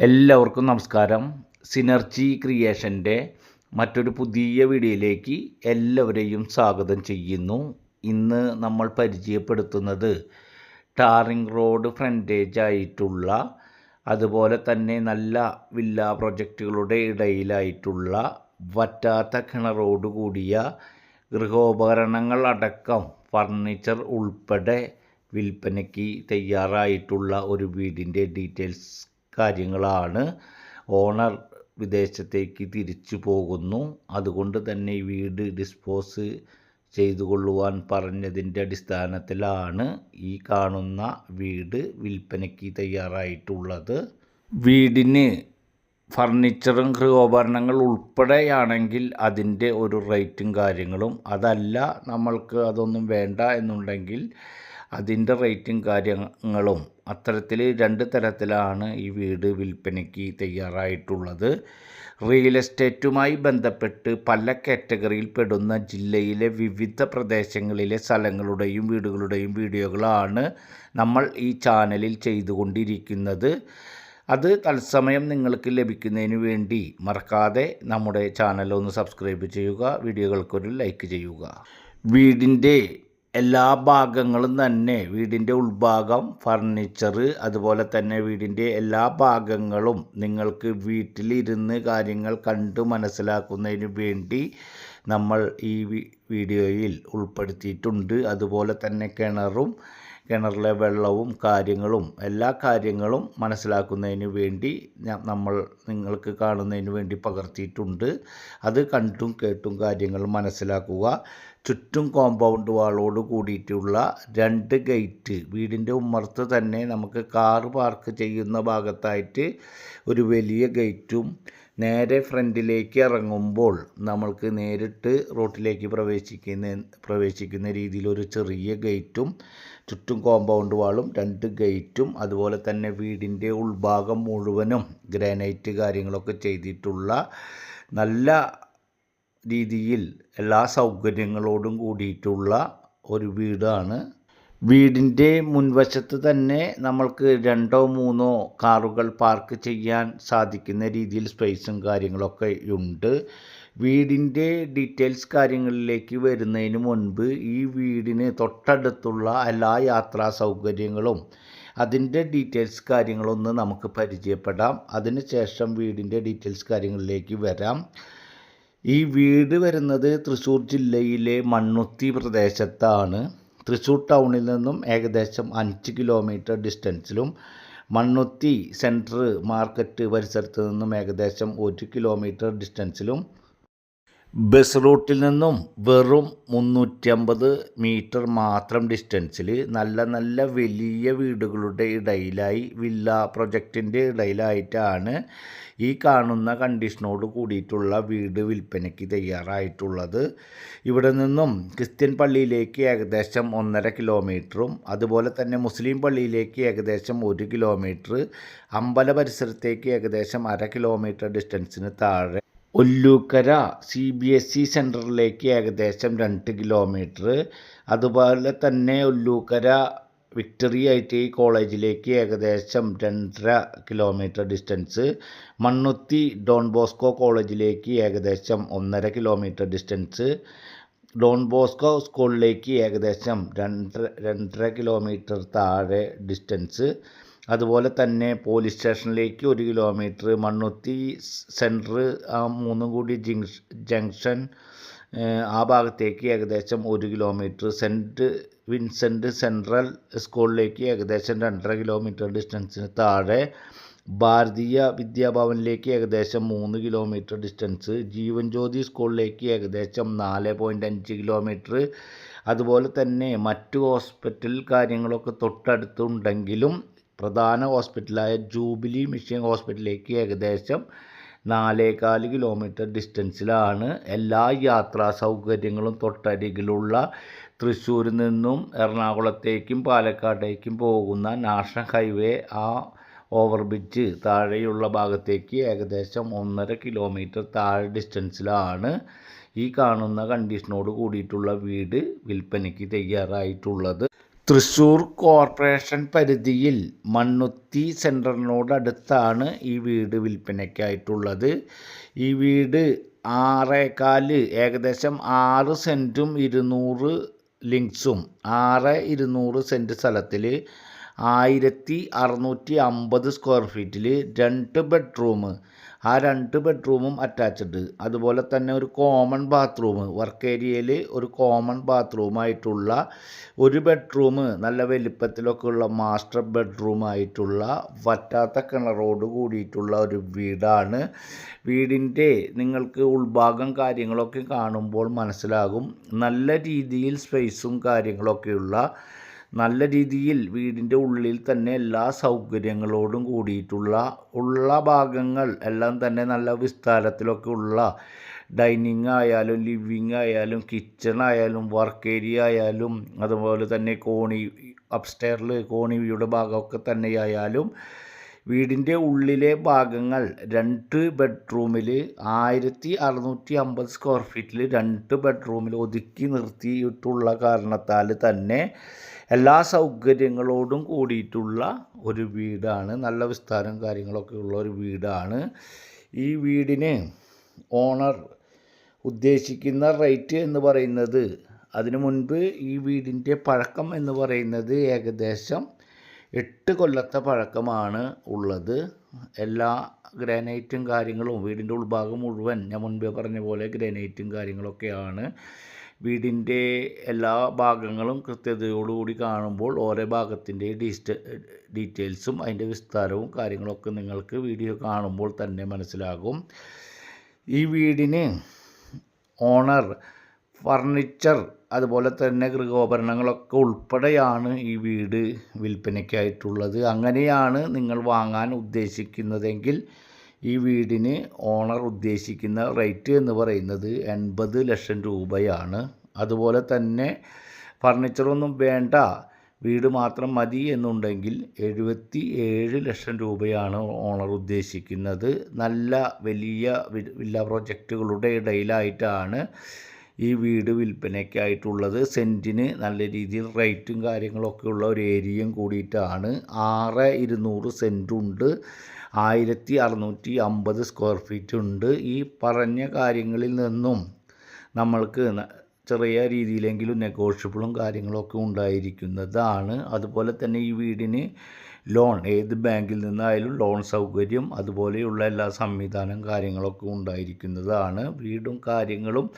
എല്ലാവർക്കും നമസ്കാരം. സിനർജി ക്രിയേഷന്റെ മറ്റൊരു പുതിയ വീഡിയോയിലേക്ക് എല്ലാവരെയും സ്വാഗതം ചെയ്യുന്നു. ഇന്ന് നമ്മൾ പരിചയപ്പെടുത്തുന്നത് ടാറിംഗ് റോഡ് ഫ്രണ്ടേജ് ആയിട്ടുള്ള അതുപോലെ തന്നെ നല്ല വില്ല പ്രൊജക്റ്റുകളുടെ ഇടയിലായിട്ടുള്ള വറ്റാത്ത കിണറോട് കൂടിയ ഗൃഹോപകരണങ്ങൾ അടക്കം ഫർണിച്ചർ ഉൾപ്പെടെ വിൽപ്പനയ്ക്ക് തയ്യാറായിട്ടുള്ള ഒരു വീടിന്റെ ഡീറ്റെയിൽസ് കാര്യങ്ങളാണ്. ഓണർ വിദേശത്തേക്ക് തിരിച്ചു പോകുന്നു. അതുകൊണ്ട് തന്നെ വീട് ഡിസ്പോസ് ചെയ്തു കൊള്ളുവാൻ പറഞ്ഞതിന്റെ അടിസ്ഥാനത്തിലാണ് ഈ കാണുന്ന വീട് വിൽപ്പനയ്ക്ക് തയ്യാറായിട്ടുള്ളത്. വീടിന് ഫർണിച്ചറും ഗൃഹോപകരണങ്ങൾ ഉൾപ്പെടെയാണെങ്കിൽ അതിന്റെ ഒരു റേറ്റും കാര്യങ്ങളും. അതല്ല നമ്മൾക്ക് അതൊന്നും വേണ്ട എന്നുണ്ടെങ്കിൽ അതിന്റെ റേറ്റും കാര്യങ്ങളും അത്തരത്തിൽ രണ്ട് തരത്തിലാണ് ഈ വീട് വിൽപ്പനയ്ക്ക് തയ്യാറായിട്ടുള്ളത്. റിയൽ എസ്റ്റേറ്റുമായി ബന്ധപ്പെട്ട് പല കാറ്റഗറിയിൽ പെടുന്ന ജില്ലയിലെ വിവിധ പ്രദേശങ്ങളിലെ സ്ഥലങ്ങളുടെയും വീടുകളുടെയും വീഡിയോകളാണ് നമ്മൾ ഈ ചാനലിൽ ചെയ്തുകൊണ്ടിരിക്കുന്നത്. അത് തത്സമയം നിങ്ങൾക്ക് ലഭിക്കുന്നതിന് വേണ്ടി മറക്കാതെ നമ്മുടെ ചാനൽ ഒന്ന് സബ്സ്ക്രൈബ് ചെയ്യുക വീഡിയോകൾക്കൊരു ലൈക്ക് ചെയ്യുക. വീടിന്റെ എല്ലാ ഭാഗങ്ങളും തന്നെ വീടിന്റെ ഉൾഭാഗം ഫർണിച്ചർ അതുപോലെ തന്നെ വീടിന്റെ എല്ലാ ഭാഗങ്ങളും നിങ്ങൾക്ക് വീട്ടിലിരുന്ന് കാര്യങ്ങൾ കണ്ട് മനസ്സിലാക്കുന്നതിന് വേണ്ടി നമ്മൾ ഈ വീഡിയോയിൽ ഉൾപ്പെടുത്തിയിട്ടുണ്ട്. അതുപോലെ തന്നെ കിണറും കിണറിലെ വെള്ളവും കാര്യങ്ങളും എല്ലാ കാര്യങ്ങളും മനസ്സിലാക്കുന്നതിന് വേണ്ടി നമ്മൾ നിങ്ങൾക്ക് കാണുന്നതിന് വേണ്ടി പകർത്തിയിട്ടുണ്ട്. അത് കണ്ടും കേട്ടും കാര്യങ്ങൾ മനസ്സിലാക്കുക. ചുറ്റും കോമ്പൗണ്ട് വാളോട് കൂടിയിട്ടുള്ള രണ്ട് ഗേറ്റ് വീടിന്റെ ഉമ്മർത്ത് തന്നെ നമുക്ക് കാർ പാർക്ക് ചെയ്യുന്ന ഭാഗത്തായിട്ട് ഒരു വലിയ ഗേറ്റും നേരെ ഫ്രണ്ടിലേക്ക് ഇറങ്ങുമ്പോൾ നമ്മൾക്ക് നേരിട്ട് റോട്ടിലേക്ക് പ്രവേശിക്കുന്ന പ്രവേശിക്കുന്ന രീതിയിൽ ഒരു ചെറിയ ഗേറ്റും ചുറ്റും കോമ്പൗണ്ട് വാളും രണ്ട് ഗേറ്റും അതുപോലെ തന്നെ വീടിന്റെ ഉൾഭാഗം മുഴുവനും ഗ്രാനൈറ്റ് കാര്യങ്ങളൊക്കെ ചെയ്തിട്ടുള്ള നല്ല രീതിയിൽ എല്ലാ സൗകര്യങ്ങളോടും കൂടിയിട്ടുള്ള ഒരു വീടാണ് വീടിന്റെ മുൻവശത്ത് തന്നെ നമ്മൾക്ക് രണ്ടോ മൂന്നോ കാറുകൾ പാർക്ക് ചെയ്യാൻ സാധിക്കുന്ന രീതിയിൽ സ്പേസും കാര്യങ്ങളൊക്കെ ഉണ്ട്. വീടിന്റെ ഡീറ്റെയിൽസ് കാര്യങ്ങളിലേക്ക് വരുന്നതിന് മുൻപ് ഈ വീടിന് തൊട്ടടുത്തുള്ള എല്ലാ യാത്രാ സൗകര്യങ്ങളും അതിന്റെ ഡീറ്റെയിൽസ് കാര്യങ്ങളൊന്ന് നമുക്ക് പരിചയപ്പെടാം. അതിനുശേഷം വീടിന്റെ ഡീറ്റെയിൽസ് കാര്യങ്ങളിലേക്ക് വരാം. ഈ വീട് വരുന്നത് തൃശ്ശൂർ ജില്ലയിലെ മണ്ണുത്തി പ്രദേശത്താണ്. തൃശ്ശൂർ ടൗണിൽ നിന്നും ഏകദേശം അഞ്ച് കിലോമീറ്റർ ഡിസ്റ്റൻസിലും മണ്ണുത്തി സെന്റർ മാർക്കറ്റ് പരിസരത്ത് നിന്നും ഏകദേശം ഒരു കിലോമീറ്റർ ഡിസ്റ്റൻസിലും ബസ് റൂട്ടിൽ നിന്നും വെറും മുന്നൂറ്റമ്പത് മീറ്റർ മാത്രം ഡിസ്റ്റൻസിൽ നല്ല നല്ല വലിയ വീടുകളുടെ ഇടയിലായി വില്ല പ്രൊജക്റ്റിന്റെ ഇടയിലായിട്ടാണ് ഈ കാണുന്ന കണ്ടീഷനോട് കൂടിയിട്ടുള്ള വീട് വിൽപ്പനയ്ക്ക് തയ്യാറായിട്ടുള്ളത്. ഇവിടെ നിന്നും ക്രിസ്ത്യൻ പള്ളിയിലേക്ക് ഏകദേശം ഒന്നര കിലോമീറ്ററും അതുപോലെ തന്നെ മുസ്ലിം പള്ളിയിലേക്ക് ഏകദേശം ഒരു കിലോമീറ്റർ അമ്പല പരിസരത്തേക്ക് ഏകദേശം അര കിലോമീറ്റർ ഡിസ്റ്റൻസിന് താഴെ Ollukkara C B S E സെന്ററിലേക്ക് ഏകദേശം രണ്ട് കിലോമീറ്റർ. അതുപോലെ തന്നെ Ollukkara victory I T I കോളേജിലേക്ക് ഏകദേശം രണ്ടര kilometre distance. Mannuthy Don Bosco കോളേജിലേക്ക് ഏകദേശം ഒന്നര കിലോമീറ്റർ ഡിസ്റ്റൻസ്. ഡോൺ ബോസ്കോ സ്കൂളിലേക്ക് ഏകദേശം രണ്ടര രണ്ടര കിലോമീറ്റർ താഴെ ഡിസ്റ്റൻസ്. അതുപോലെ തന്നെ പോലീസ് സ്റ്റേഷനിലേക്ക് ഒരു കിലോമീറ്റർ മണ്ണുത്തി സെന്റർ ആ മൂന്നും കൂടി ജംഗ്ഷൻ ആ ഭാഗത്തേക്ക് ഏകദേശം ഒരു കിലോമീറ്റർ സെന്റ് വിൻസെന്റ് സെൻട്രൽ സ്കൂളിലേക്ക് ഏകദേശം രണ്ടര കിലോമീറ്റർ ഡിസ്റ്റൻസിന് താഴെ. ഭാരതീയ വിദ്യാഭവനിലേക്ക് ഏകദേശം മൂന്ന് കിലോമീറ്റർ ഡിസ്റ്റൻസ് ജീവൻ ജ്യോതി സ്കൂളിലേക്ക് ഏകദേശം നാല് പോയിന്റ് അഞ്ച് കിലോമീറ്റർ അതുപോലെ തന്നെ മറ്റു ഹോസ്പിറ്റൽ കാര്യങ്ങളൊക്കെ തൊട്ടടുത്തുണ്ടെങ്കിലും പ്രധാന ഹോസ്പിറ്റലായ ജൂബിലി മിഷൻ ഹോസ്പിറ്റലിലേക്ക് ഏകദേശം നാലേകാൽ കിലോമീറ്റർ ഡിസ്റ്റൻസിലാണ്. എല്ലാ യാത്രാ സൗകര്യങ്ങളും തൊട്ടരികിലുള്ള തൃശ്ശൂരിൽ നിന്നും എറണാകുളത്തേക്കും പാലക്കാട്ടേക്കും പോകുന്ന നാഷണൽ ഹൈവേ ആ ഓവർബ്രിഡ്ജ് താഴെയുള്ള ഭാഗത്തേക്ക് ഏകദേശം ഒന്നര കിലോമീറ്റർ താഴെ ഡിസ്റ്റൻസിലാണ് ഈ കാണുന്ന കണ്ടീഷനോട് കൂടിയിട്ടുള്ള വീട് വിൽപ്പനയ്ക്ക് തയ്യാറായിട്ടുള്ളത്. തൃശ്ശൂർ കോർപ്പറേഷൻ പരിധിയിൽ മണ്ണുത്തി സെന്ററിനോടടുത്താണ് ഈ വീട് വിൽപ്പനയ്ക്കായിട്ടുള്ളത്. ഈ വീട് ആറേകാൽ ഏകദേശം ആറ് സെന്റും ഇരുന്നൂറ് ലിങ്ക്സും ആറ് ഇരുന്നൂറ് സെന്റ് സ്ഥലത്തിൽ ആയിരത്തി അറുന്നൂറ്റി അമ്പത് സ്ക്വയർ ഫീറ്റിൽ രണ്ട് ബെഡ്റൂം ആ രണ്ട് ബെഡ്റൂമും അറ്റാച്ച്ഡ് അതുപോലെ തന്നെ ഒരു കോമൺ ബാത്റൂം വർക്ക് ഏരിയയിൽ ഒരു കോമൺ ബാത്റൂമായിട്ടുള്ള ഒരു ബെഡ്റൂം നല്ല വലിപ്പത്തിലൊക്കെ ഉള്ള മാസ്റ്റർ ബെഡ്റൂമായിട്ടുള്ള വറ്റാത്ത കിണറോട് കൂടിയിട്ടുള്ള ഒരു വീടാണ്. വീടിന്റെ നിങ്ങൾക്ക് ഉൾഭാഗം കാര്യങ്ങളൊക്കെ കാണുമ്പോൾ മനസ്സിലാകും. നല്ല രീതിയിൽ സ്പേസും കാര്യങ്ങളൊക്കെയുള്ള നല്ല രീതിയിൽ വീടിന്റെ ഉള്ളിൽ തന്നെ എല്ലാ സൗകര്യങ്ങളോടും കൂടിയിട്ടുള്ള ഉള്ള ഭാഗങ്ങൾ എല്ലാം തന്നെ നല്ല വിസ്താരത്തിലൊക്കെ ഉള്ള ഡൈനിങ് ആയാലും ലിവിങ് ആയാലും കിച്ചൺ ആയാലും വർക്ക് ഏരിയ ആയാലും അതുപോലെ തന്നെ കോണി അപ്സ്റ്റെയറിൽ കോണി വ്യൂയുടെ ഭാഗമൊക്കെ തന്നെയായാലും വീടിന്റെ ഉള്ളിലെ ഭാഗങ്ങൾ രണ്ട് ബെഡ്റൂമിൽ ആയിരത്തി അറുന്നൂറ്റി അമ്പത് സ്ക്വയർ ഫീറ്റിൽ രണ്ട് ബെഡ്റൂമിൽ ഒതുക്കി നിർത്തിയിട്ടുള്ള കാരണത്താൽ തന്നെ എല്ലാ സൗകര്യങ്ങളോടും കൂടിയിട്ടുള്ള ഒരു വീടാണ്. നല്ല വിസ്താരം കാര്യങ്ങളൊക്കെ ഉള്ള ഒരു വീടാണ്. ഈ വീടിന് ഓണർ ഉദ്ദേശിക്കുന്ന റേറ്റ് എന്ന് പറയുന്നത് അതിനു മുൻപ് ഈ വീടിന്റെ പഴക്കം എന്ന് പറയുന്നത് ഏകദേശം എട്ട് കൊല്ലത്തെ പഴക്കമാണ് ഉള്ളത്. എല്ലാ ഗ്രാനൈറ്റും കാര്യങ്ങളും വീടിന്റെ ഉൾഭാഗം മുഴുവൻ ഞാൻ മുൻപേ പറഞ്ഞ പോലെ ഗ്രാനൈറ്റും കാര്യങ്ങളൊക്കെയാണ്. വീടിന്റെ എല്ലാ ഭാഗങ്ങളും കൃത്യതയോടുകൂടി കാണുമ്പോൾ ഓരോ ഭാഗത്തിന്റെ ഡീസ്റ്റ ഡീറ്റെയിൽസും അതിന്റെ വിസ്താരവും കാര്യങ്ങളൊക്കെ നിങ്ങൾക്ക് വീഡിയോ കാണുമ്പോൾ തന്നെ മനസ്സിലാകും. ഈ വീടിന് ഓണർ ഫർണിച്ചർ അതുപോലെ തന്നെ ഗൃഹോപകരണങ്ങളൊക്കെ ഉൾപ്പെടെയാണ് ഈ വീട് വിൽപ്പനയ്ക്കായിട്ടുള്ളത്. അങ്ങനെയാണ് നിങ്ങൾ വാങ്ങാൻ ഉദ്ദേശിക്കുന്നതെങ്കിൽ ഈ വീടിന് ഓണർ ഉദ്ദേശിക്കുന്ന റേറ്റ് എന്ന് പറയുന്നത് എൺപത് ലക്ഷം രൂപയാണ്. അതുപോലെ തന്നെ ഫർണിച്ചറൊന്നും വേണ്ട വീട് മാത്രം മതി എന്നുണ്ടെങ്കിൽ എഴുപത്തി ഏഴ് ലക്ഷം രൂപയാണ് ഓണർ ഉദ്ദേശിക്കുന്നത്. നല്ല വലിയ വില്ല പ്രോജക്റ്റുകളുടെ ഇടയിലായിട്ടാണ് ഈ വീട് വിൽപ്പനയ്ക്കായിട്ടുള്ളത് സെന്റിന് നല്ല രീതിയിൽ റേറ്റും കാര്യങ്ങളൊക്കെ ഉള്ള ഒരു ഏരിയയും കൂടിയിട്ടാണ്. ആറ് ഇരുന്നൂറ് സെന്റുണ്ട് ആയിരത്തി അറുന്നൂറ്റി അമ്പത് സ്ക്വയർ ഫീറ്റ് ഉണ്ട്. ഈ പറഞ്ഞ കാര്യങ്ങളിൽ നിന്നും നമ്മൾക്ക് ചെറിയ രീതിയിലെങ്കിലും നെഗോഷ്യബിളും കാര്യങ്ങളൊക്കെ ഉണ്ടായിരിക്കുന്നതാണ്. അതുപോലെ തന്നെ ഈ വീടിന് ലോൺ ഏത് ബാങ്കിൽ നിന്നായാലും ലോൺ സൗകര്യം അതുപോലെയുള്ള എല്ലാ സംവിധാനം കാര്യങ്ങളൊക്കെ ഉണ്ടായിരിക്കുന്നതാണ്. വീടും കാര്യങ്ങളും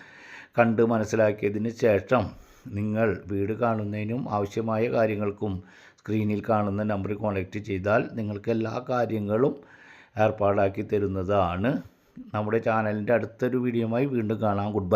കണ്ട് മനസ്സിലാക്കിയതിന് ശേഷം നിങ്ങൾ വീട് കാണുന്നതിനും ആവശ്യമായ കാര്യങ്ങൾക്കും സ്ക്രീനിൽ കാണുന്ന നമ്പർ കോൺടാക്റ്റ് ചെയ്താൽ നിങ്ങൾക്ക് എല്ലാ കാര്യങ്ങളും ഏർപ്പാടാക്കി തരുന്നതാണ്. നമ്മുടെ ചാനലിന്റെ അടുത്തൊരു വീഡിയോയുമായി വീണ്ടും കാണാം. Good bye